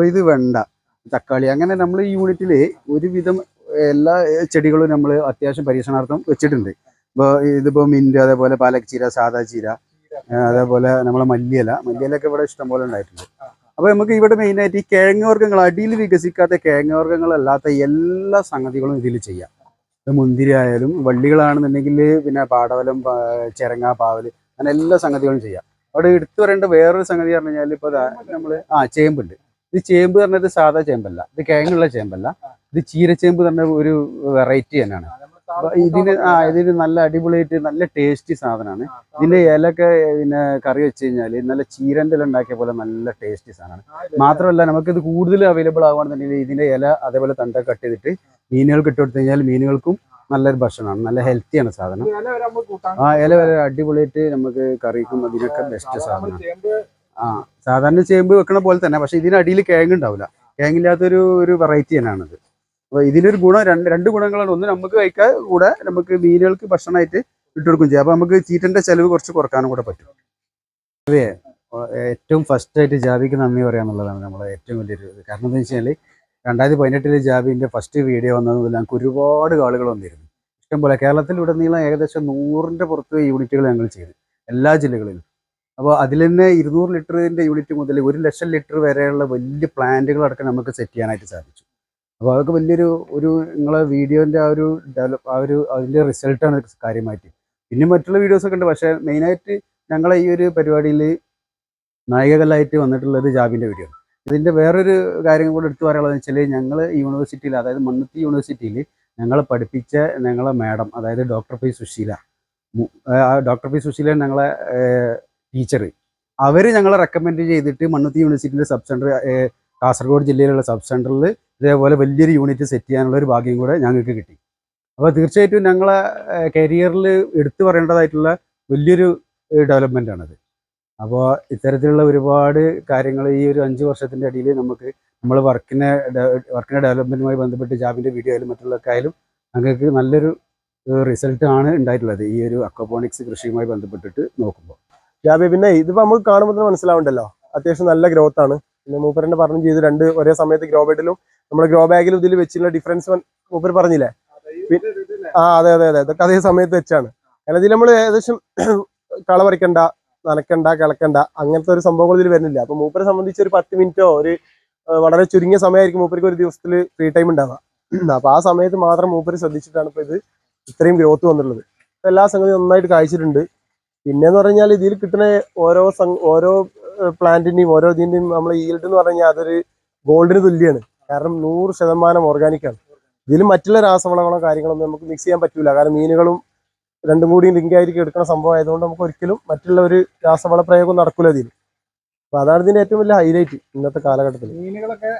അപ്പോൾ ഇത് വെണ്ട. തക്കാളി. അങ്ങനെ നമ്മൾ ഈ യൂണിറ്റിൽ ഒരുവിധം എല്ലാ ചെടികളും നമ്മൾ അത്യാവശ്യം പരീക്ഷണാർത്ഥം വെച്ചിട്ടുണ്ട്. ഇപ്പോൾ ഇതിപ്പോൾ മിന്റ് അതേപോലെ പാലക് ചീര സാദാ ചീര അതേപോലെ നമ്മളെ മല്ലിയല. മല്ലിയിലൊക്കെ ഇവിടെ ഇഷ്ടംപോലെ ഉണ്ടായിട്ടുണ്ട്. അപ്പോൾ നമുക്ക് ഇവിടെ മെയിനായിട്ട് ഈ കിഴങ്ങ് വർഗങ്ങൾ അടിയിൽ വികസിക്കാത്ത കിഴങ്ങ് വർഗങ്ങളല്ലാത്ത എല്ലാ സംഗതികളും ഇതിൽ ചെയ്യാം. മുന്തിരി ആയാലും വള്ളികളാണെന്നുണ്ടെങ്കിൽ പിന്നെ പാടവലം ചിരങ്ങ പാവൽ അങ്ങനെ എല്ലാ സംഗതികളും ചെയ്യാം. അവിടെ എടുത്തു വരേണ്ട വേറൊരു സംഗതി പറഞ്ഞു കഴിഞ്ഞാൽ ഇപ്പോൾ നമ്മൾ ആ ചേമ്പുണ്ട്. ഇത് ചേമ്പ് പറഞ്ഞത് സാധാ ചേമ്പല്ല. ഇത് കിഴങ്ങുള്ള ചേമ്പല്ല. ഇത് ചീരച്ചേമ്പ് തന്നെ ഒരു വെറൈറ്റി തന്നെയാണ്. ഇതിന് ആ ഇതിന് നല്ല അടിപൊളിയായിട്ട് നല്ല ടേസ്റ്റി സാധനമാണ്. ഇതിന്റെ ഇലയൊക്കെ പിന്നെ കറി വെച്ച് കഴിഞ്ഞാൽ നല്ല ചീരന്റെ ഇല ഉണ്ടാക്കിയ പോലെ നല്ല ടേസ്റ്റി സാധനമാണ്. മാത്രമല്ല നമുക്കിത് കൂടുതൽ അവൈലബിൾ ആവുകയാണെന്നുണ്ടെങ്കിൽ ഇതിന്റെ ഇല അതേപോലെ തണ്ട കട്ട് ചെയ്തിട്ട് മീനുകൾ ഇട്ട് കൊടുത്തു കഴിഞ്ഞാൽ മീനുകൾക്കും നല്ലൊരു ഭക്ഷണമാണ്. നല്ല ഹെൽത്തിയാണ് സാധനം. ആ ഇല വരെ അടിപൊളിയായിട്ട് നമുക്ക് കറിക്കും അതിനൊക്കെ ബെസ്റ്റ് സാധനമാണ്. ആ സാധാരണ ചേമ്പ് വെക്കണ പോലെ തന്നെ പക്ഷെ ഇതിനടിയിൽ കേങ്ങ് ഉണ്ടാവില്ല. കേങ്ങില്ലാത്തൊരു ഒരു വെറൈറ്റി തന്നെയാണിത്. അപ്പോൾ ഇതിനൊരു ഗുണം രണ്ട് രണ്ട് ഗുണങ്ങളാണ്. ഒന്ന് നമുക്ക് കഴിക്കാൻ കൂടെ നമുക്ക് മീനുകൾക്ക് ഭക്ഷണമായിട്ട് ഇട്ടുകൊടുക്കും ചെയ്യാം. അപ്പോൾ നമുക്ക് ചീറ്റന്റെ ചെലവ് കുറച്ച് കുറക്കാനും കൂടെ പറ്റും. അതെ ഏറ്റവും ഫസ്റ്റ് ആയിട്ട് ജാബിക്ക് നന്ദി പറയാന്നുള്ളതാണ് നമ്മളെ ഏറ്റവും വലിയൊരു കാരണം എന്താ വെച്ചാൽ രണ്ടായിരത്തി പതിനെട്ടിൽ ജാബിന്റെ ഫസ്റ്റ് വീഡിയോ വന്നത് മുതൽ ഞങ്ങൾക്ക് ഒരുപാട് ആളുകൾ വന്നിരുന്നു. ഇഷ്ടംപോലെ കേരളത്തിലുടനീളം ഏകദേശം നൂറിന്റെ പുറത്ത് യൂണിറ്റുകൾ ഞങ്ങൾ ചെയ്തു. എല്ലാ ജില്ലകളിലും. അപ്പോൾ അതിൽ തന്നെ ഇരുന്നൂറ് ലിറ്ററിന്റെ യൂണിറ്റ് മുതൽ ഒരു ലക്ഷം ലിറ്റർ വരെയുള്ള വലിയ പ്ലാന്റുകൾ അടക്കം നമുക്ക് സെറ്റ് ചെയ്യാനായിട്ട് സാധിച്ചു. അപ്പോൾ അതൊക്കെ വലിയൊരു ഒരു നിങ്ങളെ വീഡിയോന്റെ ആ ഒരു ഡെവലപ്പ് ആ ഒരു അതിന്റെ റിസൾട്ടാണ് കാര്യമായിട്ട്. പിന്നെ മറ്റുള്ള വീഡിയോസൊക്കെ ഉണ്ട്. പക്ഷേ മെയിനായിട്ട് ഞങ്ങളെ ഈ ഒരു പരിപാടിയിൽ നായികകളായിട്ട് വന്നിട്ടുള്ളത് ജാബിന്റെ വീഡിയോ ഇതിന്റെ വേറൊരു കാര്യം കൂടെ എടുത്തു പറയാനുള്ളതെന്ന് വെച്ചാൽ ഞങ്ങൾ യൂണിവേഴ്സിറ്റിയിൽ അതായത് മണ്ണുത്തി യൂണിവേഴ്സിറ്റിയിൽ ഞങ്ങളെ പഠിപ്പിച്ച ഞങ്ങളെ മാഡം അതായത് doctor P Susheela doctor P Susheela ഞങ്ങളെ ടീച്ചർ അവർ ഞങ്ങളെ റെക്കമെൻഡ് ചെയ്തിട്ട് മണ്ണുത്തി യൂണിവേഴ്സിറ്റിന്റെ സബ് സെന്റർ കാസർഗോഡ് ജില്ലയിലുള്ള സബ് സെന്ററിൽ ഇതേപോലെ വലിയൊരു യൂണിറ്റ് സെറ്റ് ചെയ്യാനുള്ള ഒരു ഭാഗ്യം കൂടെ ഞങ്ങൾക്ക് കിട്ടി. അപ്പോൾ തീർച്ചയായിട്ടും ഞങ്ങളെ കരിയറിൽ എടുത്തു പറയേണ്ടതായിട്ടുള്ള വലിയൊരു ഡെവലപ്മെന്റ് ആണത് അപ്പോൾ ഇത്തരത്തിലുള്ള ഒരുപാട് കാര്യങ്ങൾ ഈ ഒരു അഞ്ച് വർഷത്തിന്റെ ഇടയിൽ നമുക്ക് നമ്മൾ വർക്കിനെ വർക്കിന്റെ ഡെവലപ്മെന്റുമായി ബന്ധപ്പെട്ട് ജാബിന്റെ വീഡിയോ ആയാലും മറ്റുള്ളതൊക്കെ ആയാലും ഞങ്ങൾക്ക് നല്ലൊരു റിസൾട്ട് ആണ് ഉണ്ടായിട്ടുള്ളത് ഈ ഒരു അക്വപോണിക്സ് കൃഷിയുമായി ബന്ധപ്പെട്ടിട്ട് നോക്കുമ്പോൾ ജാബി പിന്നെ ഇതിപ്പോ നമുക്ക് കാണുമ്പോൾ തന്നെ മനസ്സിലാവുണ്ടല്ലോ. അത്യാവശ്യം നല്ല ഗ്രോത്ത് ആണ്. പിന്നെ മൂപ്പരന്റെ പറഞ്ഞു ചെയ്ത് രണ്ട് ഒരേ സമയത്ത് ഗ്രോ ബെഡിലും നമ്മുടെ ഗ്രോ ബാഗിലും ഇതിൽ വെച്ചിട്ടുള്ള ഡിഫറൻസ് മൂപ്പർ പറഞ്ഞില്ലേ? ആ അതെ അതെ അതെ. ഇതൊക്കെ അതേ സമയത്ത് വെച്ചാണ്. കാരണം ഇതിൽ നമ്മൾ ഏകദേശം കള പറിക്കണ്ട നനക്കണ്ട കിളക്കണ്ട അങ്ങനത്തെ ഒരു സംഭവങ്ങൾ ഇതിൽ വരുന്നില്ല. അപ്പൊ മൂപ്പരെ സംബന്ധിച്ച് ഒരു പത്ത് മിനിറ്റോ ഒരു വളരെ ചുരുങ്ങിയ സമയമായിരിക്കും മൂപ്പർക്ക് ഒരു ദിവസത്തിൽ ഫ്രീ ടൈം ഉണ്ടാവുക. അപ്പൊ ആ സമയത്ത് മാത്രം മൂപ്പര് ശ്രദ്ധിച്ചിട്ടാണ് ഇപ്പൊ ഇത് ഇത്രയും ഗ്രോത്ത് വന്നിട്ടുള്ളത്. എല്ലാ സംഗതി നന്നായിട്ട് കായ്ച്ചിട്ടുണ്ട് പിന്നെന്ന് പറഞ്ഞാൽ ഇതിൽ കിട്ടുന്ന ഓരോ ഓരോ പ്ലാന്റിന്റെയും ഓരോ ഇതിന്റെയും നമ്മൾ ഈൽഡ് എന്ന് പറഞ്ഞാൽ അതൊരു ഗോൾഡിന് തുല്യമാണ് കാരണം നൂറ് ശതമാനം ഓർഗാനിക്കാണ് ആണ്. ഇതിൽ മറ്റുള്ള രാസവളങ്ങളോ കാര്യങ്ങളൊന്നും നമുക്ക് മിക്സ് ചെയ്യാൻ പറ്റൂല. കാരണം മീനുകളും രണ്ടും കൂടി ലിങ്ക് ആയിരിക്കും എടുക്കുന്ന സംഭവം ആയതുകൊണ്ട് നമുക്ക് ഒരിക്കലും മറ്റുള്ള ഒരു രാസവള പ്രയോഗം നടക്കൂല ഇതിൽ അപ്പൊ അതാണ് ഇതിന്റെ ഏറ്റവും വലിയ ഹൈലൈറ്റ് ഇന്നത്തെ കാലഘട്ടത്തിൽ മീനുകളൊക്കെ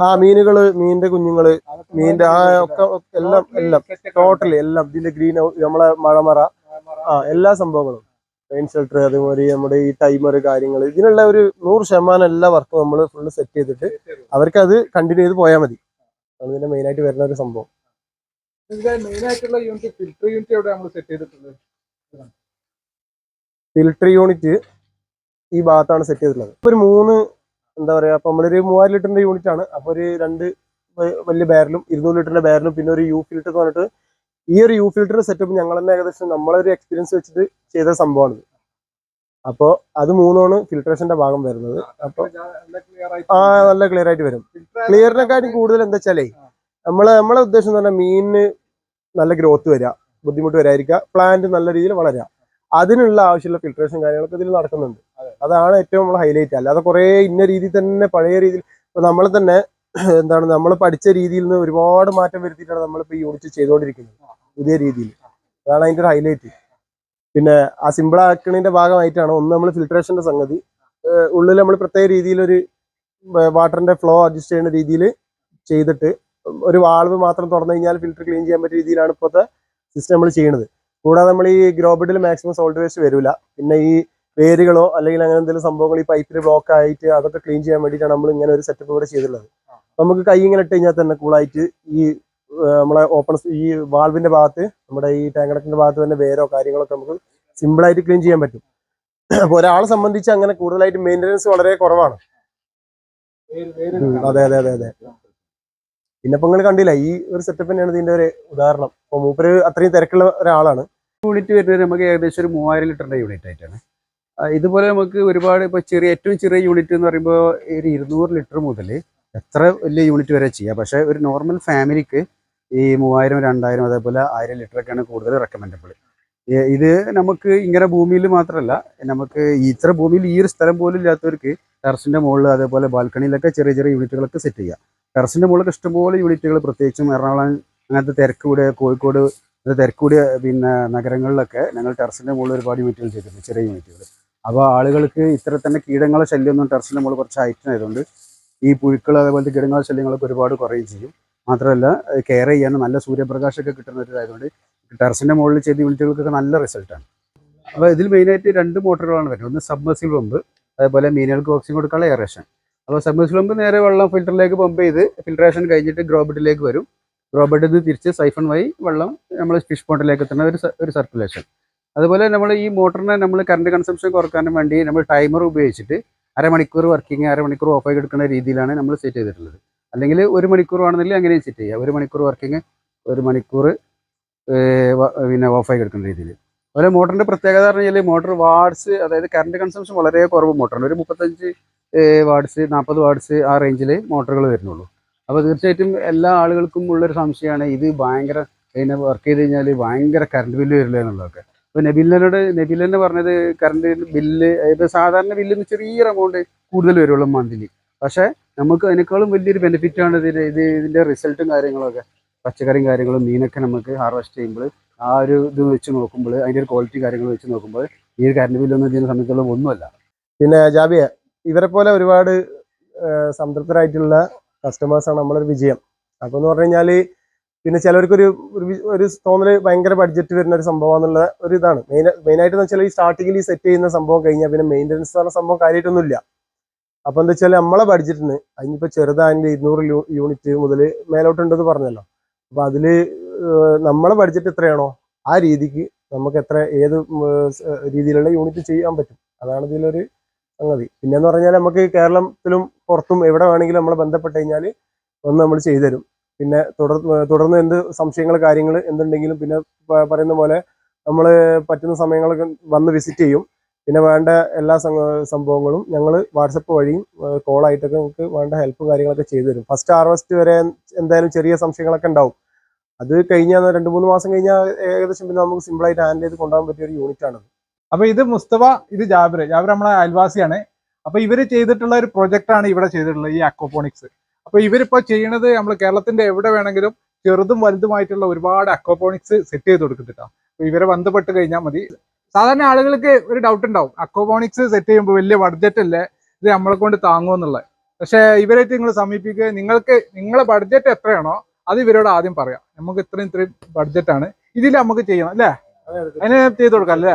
ആ മീനുകൾ മീനിന്റെ കുഞ്ഞുങ്ങൾ മീനിന്റെ ആ ഒക്കെ ഒക്കെ എല്ലാം എല്ലാം ടോട്ടലി എല്ലാം ഇതിന്റെ ഗ്രീൻ നമ്മളെ മഴമറ ആ എല്ലാ സംഭവങ്ങളും. റെയിൻ ഷെൽട്ടർ അതുപോലെ നമ്മുടെ ഈ ടൈമർ കാര്യങ്ങൾ ഇതിനുള്ള ഒരു നൂറ് ശതമാനം എല്ലാ വർക്കും നമ്മൾ ഫുള്ള് സെറ്റ് ചെയ്തിട്ട് അവർക്ക് അത് കണ്ടിന്യൂ ചെയ്ത് പോയാൽ മതി. അതാണ് ഇതിന്റെ മെയിൻ ആയിട്ട് വരുന്ന ഒരു സംഭവം. ഫിൽട്ടർ യൂണിറ്റ് ഈ ഭാഗത്താണ് സെറ്റ് ചെയ്തിട്ടുള്ളത്. ഒരു മൂന്ന് എന്താ പറയാ അപ്പൊ നമ്മളൊരു മൂവായിരം ലിറ്ററിന്റെ യൂണിറ്റ് ആണ്. അപ്പൊ ഒരു രണ്ട് വലിയ ബാരലും ഇരുന്നൂറ് ലിറ്ററിന്റെ ബാരലും പിന്നെ ഒരു യു ഫിൽട്ടർ എന്ന് പറഞ്ഞിട്ട് ഈ ഒരു യു ഫിൽറ്റർ സെറ്റപ്പ് ഞങ്ങൾ തന്നെ ഏകദേശം നമ്മളൊരു എക്സ്പീരിയൻസ് വെച്ചിട്ട് ചെയ്ത സംഭവമാണ് അപ്പോൾ അത് മൂന്നാണ് ഫിൽട്രേഷന്റെ ഭാഗം വരുന്നത്. അപ്പൊ ആ നല്ല ക്ലിയർ ആയിട്ട് വരും. ക്ലിയറിനെക്കാട്ടും കൂടുതൽ എന്താ വെച്ചാലേ നമ്മളെ നമ്മളെ ഉദ്ദേശം എന്ന് പറഞ്ഞാൽ മീനിന് നല്ല ഗ്രോത്ത് വരിക ബുദ്ധിമുട്ട് വരാതിരിക്കുക പ്ലാന്റ് നല്ല രീതിയിൽ വളരുക അതിനുള്ള ആവശ്യമുള്ള ഫിൽട്രേഷൻ കാര്യങ്ങളൊക്കെ ഇതിൽ നടക്കുന്നുണ്ട്. അതാണ് ഏറ്റവും നമ്മൾ ഹൈലൈറ്റ് അല്ലാതെ കുറേ ഇന്ന രീതിയിൽ തന്നെ പഴയ രീതിയിൽ ഇപ്പൊ നമ്മൾ തന്നെ എന്താണ് നമ്മൾ പഠിച്ച രീതിയിൽ നിന്ന് ഒരുപാട് മാറ്റം വരുത്തിയിട്ടാണ് നമ്മളിപ്പോൾ ഈ യൂണിറ്റ് ചെയ്തുകൊണ്ടിരിക്കുന്നത്. പുതിയ രീതിയിൽ. അതാണ് അതിന്റെ ഒരു ഹൈലൈറ്റ് പിന്നെ ആ സിമ്പിൾ ആക്കണതിന്റെ ഭാഗമായിട്ടാണ് ഒന്ന് നമ്മൾ ഫിൽട്രേഷന്റെ സംഗതി. ഉള്ളിൽ നമ്മൾ പ്രത്യേക രീതിയിലൊരു വാട്ടറിന്റെ ഫ്ലോ അഡ്ജസ്റ്റ് ചെയ്യുന്ന രീതിയിൽ ചെയ്തിട്ട് ഒരു വാൾവ് മാത്രം തുറന്നു കഴിഞ്ഞാൽ ഫിൽറ്റർ ക്ലീൻ ചെയ്യാൻ പറ്റിയ രീതിയിലാണ് ഇപ്പോഴത്തെ സിസ്റ്റം നമ്മൾ ചെയ്യുന്നത് കൂടാതെ നമ്മൾ ഈ ഗ്രോബിഡിൽ മാക്സിമം സോൾട്ട് വേസ്റ്റ് വരില്ല പിന്നെ ഈ വേരുകളോ അല്ലെങ്കിൽ അങ്ങനെ എന്തെങ്കിലും സംഭവങ്ങൾ ഈ പൈപ്പിൽ ബ്ലോക്ക് ആയിട്ട് അതൊക്കെ ക്ലീൻ ചെയ്യാൻ വേണ്ടിയിട്ടാണ് നമ്മൾ ഇങ്ങനെ ഒരു സെറ്റപ്പ് ഇവിടെ ചെയ്തിട്ടുള്ളത്. നമുക്ക് കൈ ഇങ്ങനെ ഇട്ട് കഴിഞ്ഞാൽ തന്നെ കൂളായിട്ട് ഈ നമ്മളെ ഓപ്പൺ ഈ വാൾവിന്റെ ഭാഗത്ത് നമ്മുടെ ഈ ടാങ്കടക്കിന്റെ ഭാഗത്ത് തന്നെ വേരോ കാര്യങ്ങളൊക്കെ നമുക്ക് സിമ്പിളായിട്ട് ക്ലീൻ ചെയ്യാൻ പറ്റും. അപ്പൊ ഒരാളെ സംബന്ധിച്ച് അങ്ങനെ കൂടുതലായിട്ട് മെയിന്റനൻസ് വളരെ കുറവാണ്. അതെ അതെ അതെ അതെ. പിന്നെ ഇപ്പൊ നിങ്ങൾ കണ്ടില്ല ഈ ഒരു സെറ്റപ്പ് തന്നെയാണ് ഇതിന്റെ ഒരു ഉദാഹരണം. അപ്പൊ മൂപ്പര് അത്രയും തിരക്കുള്ള ഒരാളാണ്. യൂണിറ്റ് വരുന്നത് നമുക്ക് ഏകദേശം ഒരു മൂവായിരം ലിറ്ററിന്റെ യൂണിറ്റ് ആയിട്ടാണ്. ഇതുപോലെ നമുക്ക് ഒരുപാട് ഇപ്പോൾ ചെറിയ ഏറ്റവും ചെറിയ യൂണിറ്റ് എന്ന് പറയുമ്പോൾ ഒരു ഇരുന്നൂറ് ലിറ്റർ മുതൽ എത്ര വലിയ യൂണിറ്റ് വരെ ചെയ്യാം. പക്ഷേ ഒരു നോർമൽ ഫാമിലിക്ക് ഈ മൂവായിരം രണ്ടായിരം അതേപോലെ ആയിരം ലിറ്ററൊക്കെയാണ് കൂടുതൽ റെക്കമെൻഡബിൾ ഇത് നമുക്ക് ഇങ്ങനെ ഭൂമിയിൽ മാത്രമല്ല നമുക്ക് ഇത്ര ഭൂമിയിൽ ഈ ഒരു സ്ഥലം പോലും ഇല്ലാത്തവർക്ക് ടെറസിന്റെ മുകളിൽ അതേപോലെ ബാൽക്കണിയിലൊക്കെ ചെറിയ ചെറിയ യൂണിറ്റുകളൊക്കെ സെറ്റ് ചെയ്യാം. ടെറസിന്റെ മുകളിൽ ഇഷ്ടംപോലെ യൂണിറ്റുകൾ പ്രത്യേകിച്ചും എറണാകുളം അങ്ങനത്തെ തിരക്ക് കൂടിയ കോഴിക്കോട് തിരക്ക് പിന്നെ നഗരങ്ങളിലൊക്കെ ഞങ്ങൾ ടെറസിന്റെ മുകളിൽ ഒരുപാട് യൂണിറ്റുകൾ ചെയ്തിട്ടുണ്ട് ചെറിയ യൂണിറ്റുകൾ അപ്പോൾ ആളുകൾക്ക് ഇത്ര തന്നെ കീടങ്ങളെ ശല്യമൊന്നും ടെറസിന്റെ മുകളിൽ കുറച്ച് ഹൈറ്റിനായതുകൊണ്ട് ഈ പുഴുക്കൾ അതേപോലത്തെ കീടങ്ങളെ ശല്യങ്ങളൊക്കെ ഒരുപാട് കുറയും ചെയ്യും. മാത്രമല്ല കെയർ ചെയ്യാൻ നല്ല സൂര്യപ്രകാശമൊക്കെ കിട്ടുന്ന ഒരു ഇതായതുകൊണ്ട് ടെറസിന്റെ മുകളിൽ ചെയ്ത യൂണിറ്റുകൾക്കൊക്കെ നല്ല റിസൾട്ടാണ് അപ്പോൾ ഇതിൽ മെയിനായിട്ട് രണ്ട് മോട്ടറുകളാണ് വരുന്നത്. ഒന്ന് സബ്മസിൽ പമ്പ് അതേപോലെ മീനുകൾക്ക് ഓക്സിജൻ കൊടുക്കാനുള്ള എയറേഷൻ അപ്പോൾ സബ്മസിൽ പമ്പ് നേരെ വെള്ളം ഫിൽറ്ററിലേക്ക് പമ്പ് ചെയ്ത് ഫിൽട്രേഷൻ കഴിഞ്ഞിട്ട് ഗ്രോബിഡിലേക്ക് വരും. ഗ്രോബിഡിൽ നിന്ന് തിരിച്ച് സൈഫൺ വഴി വെള്ളം നമ്മൾ ഫിഷ് പോണ്ടിലേക്ക് എത്തുന്ന ഒരു ഒരു സർക്കുലേഷൻ അതുപോലെ നമ്മൾ ഈ മോട്ടറിനെ നമ്മൾ കറണ്ട് കൺസംഷൻ കുറക്കാനും വേണ്ടി നമ്മൾ ടൈമർ ഉപയോഗിച്ചിട്ട് അരമണിക്കൂർ വർക്കിംഗ് അരമണിക്കൂർ ഓഫ് ആയി എടുക്കുന്ന രീതിയിലാണ് നമ്മൾ സെറ്റ് ചെയ്തിട്ടുള്ളത്. അല്ലെങ്കിൽ ഒരു മണിക്കൂർ ആണെന്നില്ല അങ്ങനെയും സെറ്റ് ചെയ്യുക. ഒരു മണിക്കൂർ വർക്കിംഗ് ഒരു മണിക്കൂർ പിന്നെ ഓഫായി എടുക്കുന്ന രീതിയിൽ. അതുപോലെ മോട്ടറിന്റെ പ്രത്യേകത പറഞ്ഞു കഴിഞ്ഞാൽ മോട്ടർ വാർഡ്സ് അതായത് കറണ്ട് കൺസംഷൻ വളരെ കുറവ് മോട്ടറാണ്. ഒരു മുപ്പത്തഞ്ച് വാർഡ്സ് നാൽപ്പത് വാർഡ്സ് ആ റേഞ്ചിൽ മോട്ടറുകൾ വരുന്നുള്ളൂ. അപ്പോൾ തീർച്ചയായിട്ടും എല്ലാ ആളുകൾക്കും ഉള്ളൊരു സംശയമാണ് ഇത് ഭയങ്കര പിന്നെ വർക്ക് ചെയ്ത് കഴിഞ്ഞാൽ ഭയങ്കര കറണ്ട് ബില്ല് വരില്ല എന്നുള്ളതൊക്കെ. അപ്പോൾ നബിലിനോട് നബിൽ തന്നെ പറഞ്ഞത് കറണ്ട് ബില്ല് ഇത് സാധാരണ ബില്ലിന് ചെറിയ എമൗണ്ട് കൂടുതൽ വരുള്ളൂ മന്ത്ലി പക്ഷേ നമുക്ക് അതിനേക്കാളും വലിയൊരു ബെനിഫിറ്റ് ആണ് ഇതിന്റെ ഇത് ഇതിന്റെ റിസൾട്ടും കാര്യങ്ങളൊക്കെ. പച്ചക്കറിയും കാര്യങ്ങളും മീനൊക്കെ നമുക്ക് ഹാർവെസ്റ്റ് ചെയ്യുമ്പോൾ ആ ഒരു ഇത് വെച്ച് നോക്കുമ്പോൾ അതിന്റെ ഒരു ക്വാളിറ്റി കാര്യങ്ങൾ വെച്ച് നോക്കുമ്പോൾ ഈ ഒരു കറണ്ട് ബില്ലൊന്നും ഇതിനെ സംബന്ധിച്ചുള്ള ഒന്നുമല്ല. പിന്നെ ജാബിയ ഇവരെ പോലെ ഒരുപാട് സംതൃപ്തരായിട്ടുള്ള കസ്റ്റമേഴ്സാണ് നമ്മളൊരു വിജയം. അപ്പോൾ എന്ന് പറഞ്ഞു കഴിഞ്ഞാൽ പിന്നെ ചിലവർക്കൊരു ഒരു തോന്നൽ ഭയങ്കര ബഡ്ജറ്റ് വരുന്ന ഒരു സംഭവം എന്നുള്ള ഒരു ഇതാണ്. മെയിൻ മെയിനായിട്ട് എന്ന് വെച്ചാൽ ഈ സ്റ്റാർട്ടിങ്ങിൽ ഈ സെറ്റ് ചെയ്യുന്ന സംഭവം കഴിഞ്ഞാൽ പിന്നെ മെയിന്റനൻസ് പറഞ്ഞ സംഭവം കാര്യമായിട്ടൊന്നുമില്ല അപ്പൊ എന്താ വെച്ചാൽ നമ്മളെ ബഡ്ജറ്റിന് അതിനിപ്പോ ചെറുതാണെങ്കിൽ ഇരുന്നൂറ് യൂണിറ്റ് മുതൽ മേലോട്ടുണ്ടെന്ന് പറഞ്ഞല്ലോ. അപ്പൊ അതിൽ നമ്മളെ ബഡ്ജറ്റ് എത്രയാണോ ആ രീതിക്ക് നമുക്ക് എത്ര ഏത് രീതിയിലുള്ള യൂണിറ്റ് ചെയ്യാൻ പറ്റും. അതാണ് ഇതിലൊരു സംഗതി. പിന്നെന്ന് പറഞ്ഞാൽ നമുക്ക് കേരളത്തിലും പുറത്തും എവിടെ വേണമെങ്കിലും നമ്മൾ ബന്ധപ്പെട്ട് കഴിഞ്ഞാൽ ഒന്ന് നമ്മൾ ചെയ്തുതരും. പിന്നെ തുടർ തുടർന്ന് എന്ത് സംശയങ്ങൾ കാര്യങ്ങൾ എന്തുണ്ടെങ്കിലും പിന്നെ പറയുന്ന പോലെ നമ്മൾ പറ്റുന്ന സമയങ്ങളൊക്കെ വന്ന് വിസിറ്റ് ചെയ്യും. പിന്നെ വേണ്ട എല്ലാ സംഭവങ്ങളും ഞങ്ങൾ വാട്സപ്പ് വഴിയും കോളായിട്ടൊക്കെ നമുക്ക് വേണ്ട ഹെൽപ്പും കാര്യങ്ങളൊക്കെ ചെയ്തു തരും. ഫസ്റ്റ് ഹാർവസ്റ്റ് വരെ എന്തായാലും ചെറിയ സംശയങ്ങളൊക്കെ ഉണ്ടാവും. അത് കഴിഞ്ഞാൽ രണ്ട് മൂന്ന് മാസം കഴിഞ്ഞാൽ ഏകദേശം പിന്നെ നമുക്ക് സിമ്പിളായിട്ട് ഹാൻഡിൽ ചെയ്ത് കൊണ്ടുപോകാൻ പറ്റിയ ഒരു യൂണിറ്റ് ആണ് അപ്പൊ ഇത് മുസ്തഫ ഇത് ജാബിർ. ജാബിർ നമ്മളെ അയൽവാസിയാണ്. അപ്പൊ ഇവർ ചെയ്തിട്ടുള്ള ഒരു പ്രൊജക്ട് ആണ് ഇവിടെ ചെയ്തിട്ടുള്ളത് ഈ അക്വപോണിക്സ് അപ്പൊ ഇവരിപ്പോ ചെയ്യണത് നമ്മൾ കേരളത്തിന്റെ എവിടെ വേണമെങ്കിലും ചെറുതും വലുതുമായിട്ടുള്ള ഒരുപാട് അക്വപോണിക്സ് സെറ്റ് ചെയ്ത് കൊടുക്കുന്നുണ്ട് അപ്പൊ ഇവരെ ബന്ധപ്പെട്ട് കഴിഞ്ഞാൽ മതി. സാധാരണ ആളുകൾക്ക് ഒരു ഡൗട്ട് ഉണ്ടാവും. അക്വപോണിക്സ് സെറ്റ് ചെയ്യുമ്പോൾ വലിയ ബഡ്ജറ്റ് അല്ലേ? ഇത് നമ്മളെ കൊണ്ട് താങ്ങുമെന്നുള്ളത് പക്ഷേ ഇവരായിട്ട് നിങ്ങൾ സമീപിക്കുക നിങ്ങൾക്ക് നിങ്ങളെ ബഡ്ജറ്റ് എത്രയാണോ അത് ഇവരോട് ആദ്യം പറയാം. നമുക്ക് ഇത്രയും ഇത്രയും ബഡ്ജറ്റാണ് ഇതിൽ നമുക്ക് ചെയ്യണം അല്ലേ? അതിന് ചെയ്ത് കൊടുക്കാം അല്ലേ?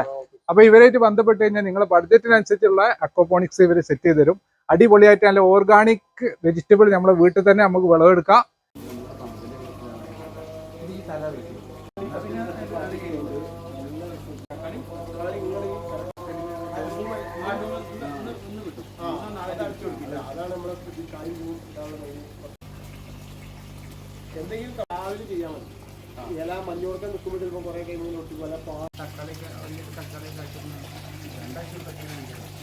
അപ്പൊ ഇവരായിട്ട് ബന്ധപ്പെട്ട് കഴിഞ്ഞാൽ നിങ്ങളെ ബഡ്ജറ്റിനനുസരിച്ചുള്ള അക്വപോണിക്സ് ഇവർ സെറ്റ് ചെയ്ത് തരും. അടിപൊളിയായിട്ട് നല്ല ഓർഗാനിക് വെജിറ്റബിൾ നമ്മുടെ വീട്ടിൽ തന്നെ നമുക്ക് വിളവെടുക്കാം. എന്തെങ്കിലും രാവിലെ ചെയ്യാൻ മതി ഇല മഞ്ഞോടൊക്കെ നിൽക്കുമ്പോൾ ചിലപ്പോൾ കുറെ കഴിയുമ്പോൾ ഒട്ടി പോലെ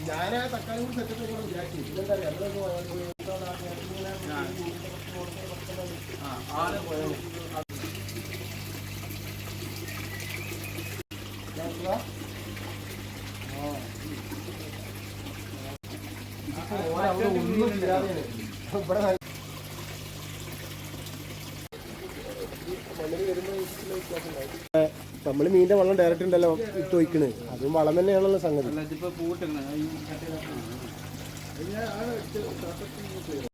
ഞാൻ തക്കാളി കൂടി സെറ്റ് ചെയ്ത് വിചാരിച്ചു. ഇതെന്താ അറിയാം? ഇവിടെ നമ്മൾ മീനിന്റെ വെള്ളം ഡയറക്റ്റ് ഉണ്ടല്ലോ ഇട്ട് വയ്ക്കണ് അതും വളം തന്നെയാണല്ലോ സംഗതി.